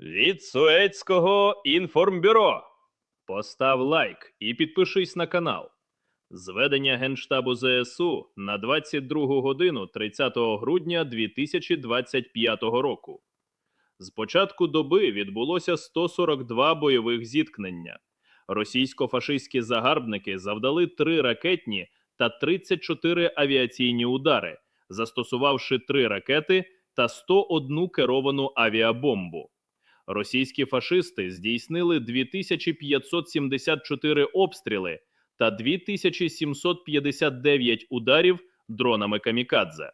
Від Суецького інформбюро. Постав лайк і підпишись на канал. Зведення Генштабу ЗСУ на 22 годину 30 грудня 2025 року. З початку доби відбулося 142 бойових зіткнення. Російсько-фашистські загарбники завдали 3 ракетні та 34 авіаційні удари, застосувавши 3 ракети та 101 керовану авіабомбу. Російські фашисти здійснили 2574 обстріли та 2759 ударів дронами камікадзе.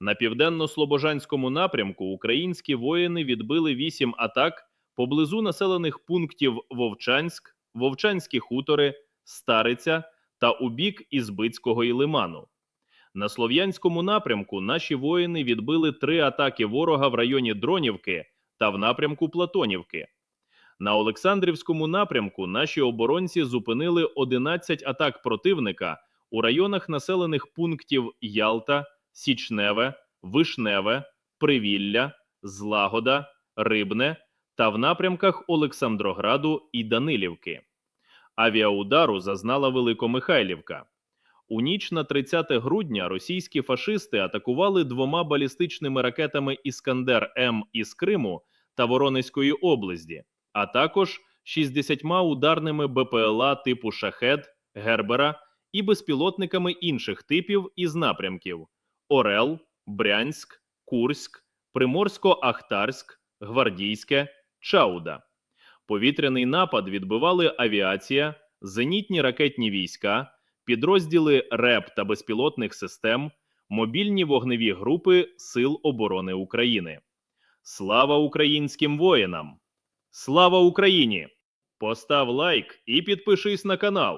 На південно-слобожанському напрямку українські воїни відбили 8 атак поблизу населених пунктів Вовчанськ, Вовчанські хутори, Стариця та у бік Ізбицького і Лиману. На слов'янському напрямку наші воїни відбили три атаки ворога в районі Дронівки та в напрямку Платонівки. На Олександрівському напрямку наші оборонці зупинили 11 атак противника у районах населених пунктів Ялта, Січневе, Вишневе, Привілля, Злагода, Рибне та в напрямках Олександрограду і Данилівки. Авіаудару зазнала Великомихайлівка. У ніч на 30 грудня російські фашисти атакували двома балістичними ракетами Іскандер М із Криму та Воронезької області, а також 60 ударними БПЛА типу Шахет, Гербера і безпілотниками інших типів із напрямків: Орел, Брянськ, Курськ, Приморсько-Ахтарськ, Гвардійське, Чауда. Повітряний напад відбивали авіація, зенітні ракетні війська, підрозділи РЕП та безпілотних систем, мобільні вогневі групи Сил оборони України. Слава українським воїнам! Слава Україні! Постав лайк і підпишись на канал.